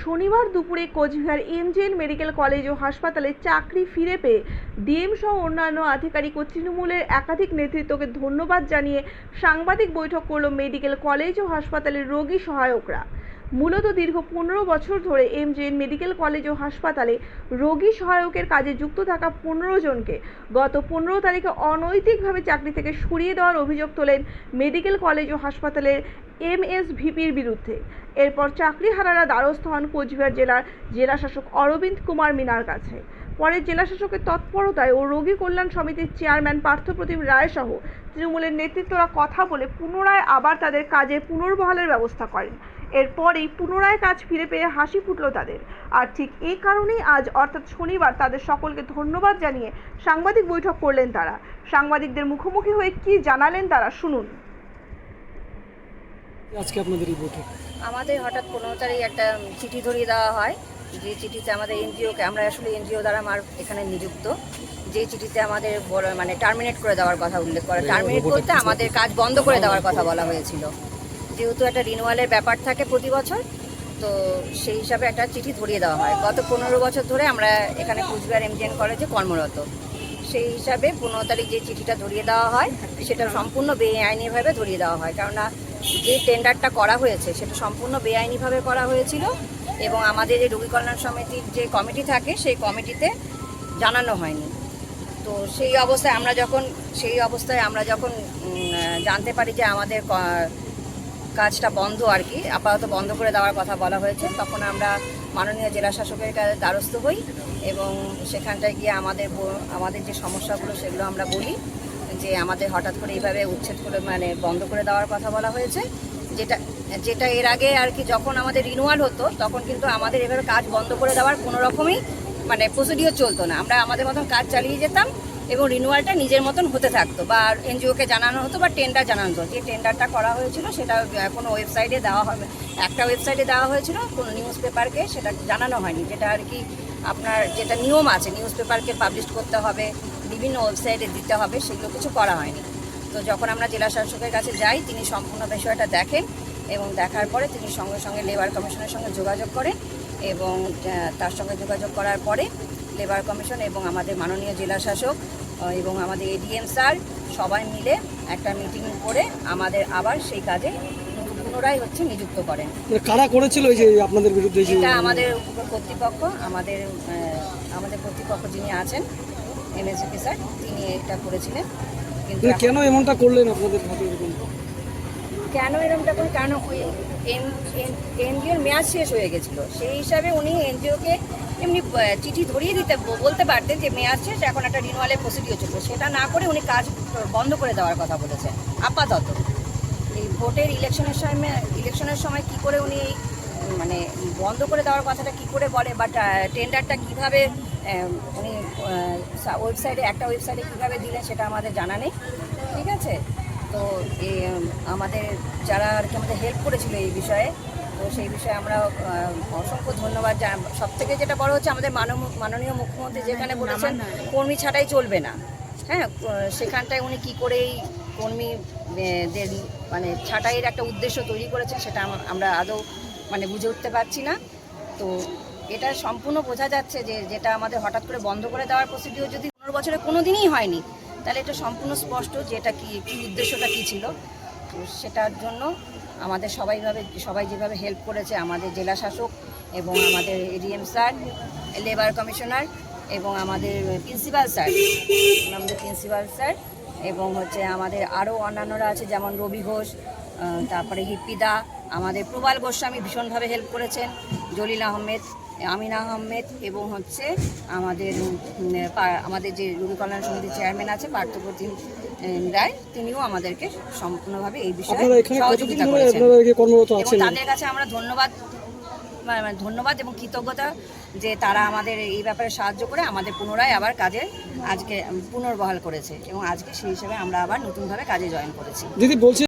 শনিবার দুপুরে Coochbehar MGN medical college ও হাসপাতালে চাকরি ফিরে পেয়ে ডিএম সহ অন্যান্য আধিকারিক ও তৃণমূলের একাধিক নেতৃত্বকে ধন্যবাদ জানিয়ে সাংবাদিক বৈঠক করল মেডিকেল কলেজ ও হাসপাতালের রোগী সহায়করা। মূলত দীর্ঘ পনেরো বছর ধরে এমজেএন মেডিকেল কলেজ ও হাসপাতালে রোগী সহায়কের কাজে যুক্ত থাকা পনেরো জনকে গত পনেরো তারিখে অনৈতিকভাবে চাকরি থেকে সরিয়ে দেওয়ার অভিযোগ তোলেন মেডিকেল কলেজ ও হাসপাতালের এমএসভিপির বিরুদ্ধে। এরপর চাকরিহারারা দ্বারস্থ হন কোচবিহার জেলার জেলাশাসক অরবিন্দ কুমার মিনার কাছে। পরে জেলাশাসকের তৎপরতায় ও রোগী কল্যাণ সমিতির চেয়ারম্যান পার্থপ্রতিম রায় সহ তৃণমূলের নেতৃত্বরা কথা বলে পুনরায় আবার তাদের কাজে পুনর্বহালের ব্যবস্থা করেন। এরপরেই পুনরায় কাজ ফিরে পেয়ে হাসি ফুটল তাদের। আর ঠিক এই কারণেই আজ অর্থাৎ শনিবার তাদের সকলকে ধন্যবাদ জানিয়ে সাংবাদিক বৈঠক করলেন তারা। সাংবাদিকদের মুখোমুখি হয়ে কি জানালেন তারা শুনুন। আজকে আপনাদের এই বৈঠক? আমাদের হঠাৎ পনেরো তারিখ একটা চিঠি ধরিয়ে দেওয়া হয়। যে চিঠিতে আমাদের এনজিওকে আমরা আসলে এনজিও দ্বারা আমার এখানে নিযুক্ত। যে চিঠিতে আমাদের মানে টার্মিনেট করে দেওয়ার কথা উল্লেখ করে টার্মিনেট করতে আমাদের কাজ বন্ধ করে দেওয়ার কথা বলা হয়েছিল। যেহেতু একটা রিনুয়ালের ব্যাপার থাকে প্রতি বছর, তো সেই হিসাবে একটা চিঠি ধরিয়ে দেওয়া হয়। গত পনেরো বছর ধরে আমরা এখানে কুচবিহার এমজিএন কলেজে কর্মরত। সেই হিসাবে পনেরো তারিখ যে চিঠিটা ধরিয়ে দেওয়া হয়, সেটা সম্পূর্ণ বেআইনিভাবে ধরিয়ে দেওয়া হয়। কেননা যে টেন্ডারটা করা হয়েছে, সেটা সম্পূর্ণ বেআইনিভাবে করা হয়েছিল এবং আমাদের যে রোগী কল্যাণ সমিতির যে কমিটি থাকে, সেই কমিটিতে জানানো হয়নি। তো সেই অবস্থায় আমরা যখন, সেই অবস্থায় আমরা যখন জানতে পারি যে আমাদের কাজটা বন্ধ আর কি। আপাতত বন্ধ করে দেওয়ার কথা বলা হয়েছে। তখন আমরা মাননীয় জেলা শাসকের কাছে দ্বারস্থ হই এবং সেখানটায় গিয়ে আমাদের আমাদের যে সমস্যাগুলো সেগুলো আমরা বলি যে আমাদের হঠাৎ করে এইভাবে উচ্ছেদ করে মানে বন্ধ করে দেওয়ার কথা বলা হয়েছে। যেটা যেটা এর আগে আর কি যখন আমাদের রিনুয়াল হতো, তখন কিন্তু আমাদের এভাবে কাজ বন্ধ করে দেওয়ার কোনো রকমই মানে প্রসিডিওর চলতো না। আমরা আমাদের মতন কাজ চালিয়ে যেতাম। এবং রিনুয়ালটা নিজের মতন হতে থাকতো বা এনজিওকে জানানো হতো বা টেন্ডার জানানো হতো। যে টেন্ডারটা করা হয়েছিল সেটা কোনো ওয়েবসাইটে দেওয়া হবে, একটা ওয়েবসাইটে দেওয়া হয়েছিল, কোনো নিউজ পেপারকে সেটা জানানো হয়নি। যেটা আর কি আপনার যেটা নিয়ম আছে নিউজ পেপারকে পাবলিশ করতে হবে, বিভিন্ন ওয়েবসাইটে দিতে হবে, সেগুলো কিছু করা হয়নি। তো যখন আমরা জেলা শাসকের কাছে যাই, তিনি সম্পূর্ণ বিষয়টা দেখেন এবং দেখার পরে তিনি সঙ্গে সঙ্গে লেবার কমিশনের সঙ্গে যোগাযোগ করেন এবং তার সঙ্গে যোগাযোগ করার পরে লেবার কমিশন এবং আমাদের মাননীয় জেলা শাসক এবং আমাদের এডিএম স্যার সবাই মিলে একটা মিটিং করে আমাদের আবার সেই কাজে পুনরায় হচ্ছে নিযুক্ত করেন। মানে কারা করেছিল এই যে আপনাদের বিরুদ্ধে এটা আমাদের কর্তৃপক্ষ আমাদের আমাদের কর্তৃপক্ষ যিনি আছেন এমএসপি স্যার তিনি এটা করেছিলেন। কিন্তু মানে কেন এমনটা করলেন আপনাদের এরকম? কেন এরকমটা করে কারণ ওই এনজিওর মেয়াদ শেষ হয়ে গেছিল। সেই হিসাবে উনি এনজিওকে এমনি চিঠি ধরিয়ে দিতে বলতে পারতেন যে মেয়াদ শেষ এখন একটা রিনুয়ালের প্রসিডিও চলবে। সেটা না করে উনি কাজ বন্ধ করে দেওয়ার কথা বলেছেন আপাতত। এই ভোটের ইলেকশনের সময় ইলেকশনের সময় কি করে উনি মানে বন্ধ করে দেওয়ার কথাটা কি করে বলে? বা টেন্ডারটা কীভাবে উনি ওয়েবসাইটে একটা ওয়েবসাইটে কীভাবে দিলেন সেটা আমাদের জানা নেই। ঠিক আছে? তো এই, আমাদের যারা আর কি আমাদের হেল্প করেছিল এই বিষয়ে তো সেই বিষয়ে আমরা অসংখ্য ধন্যবাদ সব থেকে যেটা বড় হচ্ছে আমাদের মানব- মাননীয় মুখ্যমন্ত্রী যেখানে বলেছেন কর্মী ছাড়াই চলবে না। হ্যাঁ সেখানটায় উনি কি করে এই কর্মী দের মানে ছাঁটাইয়ের একটা উদ্দেশ্য তৈরি করেছেন সেটা আমরা আদৌ মানে বুঝে উঠতে পারছি না। তো এটা সম্পূর্ণ বোঝা যাচ্ছে যে যেটা আমাদের হঠাৎ করে বন্ধ করে দেওয়ার প্রসিডিও যদি পনেরো বছরে কোনো দিনই হয়নি তাহলে এটা সম্পূর্ণ স্পষ্ট যে এটা কি কী উদ্দেশ্যটা কী ছিল। তো সেটার জন্য আমাদের সবাইভাবে সবাই যেভাবে হেল্প করেছে আমাদের জেলা শাসক এবং আমাদের এডিএম স্যার লেবার কমিশনার এবং আমাদের প্রিন্সিপাল স্যার আমাদের প্রিন্সিপাল স্যার এবং হচ্ছে আমাদের আরও অন্যান্যরা আছে যেমন রবি ঘোষ তারপরে হিপ্পিদা আমাদের প্রবাল গোস্বামী ভীষণভাবে হেল্প করেছেন জলিল আহমেদ আমিনা আহমেদ এবং হচ্ছে আমাদের আমাদের যে রুবি কল্যাণ সমিতির চেয়ারম্যান আছে পার্থপ্রতিম উম, রায় তিনিও আমাদেরকে সম্পূর্ণভাবে এই বিষয়ে সহযোগিতা করেছেন। তাদের কাছে আমরা ধন্যবাদ মানে মানে ধন্যবাদ এবং কৃতজ্ঞতা যে তারা আমাদের এই ব্যাপারে সাহায্য করে আমাদের পুনরায় আবার কাজে আজকে, পুনর্বহাল করেছে এবং আজকে সেই হিসেবে আমরা আবার নতুনভাবে কাজে জয়েন করেছি। দিদি বলছি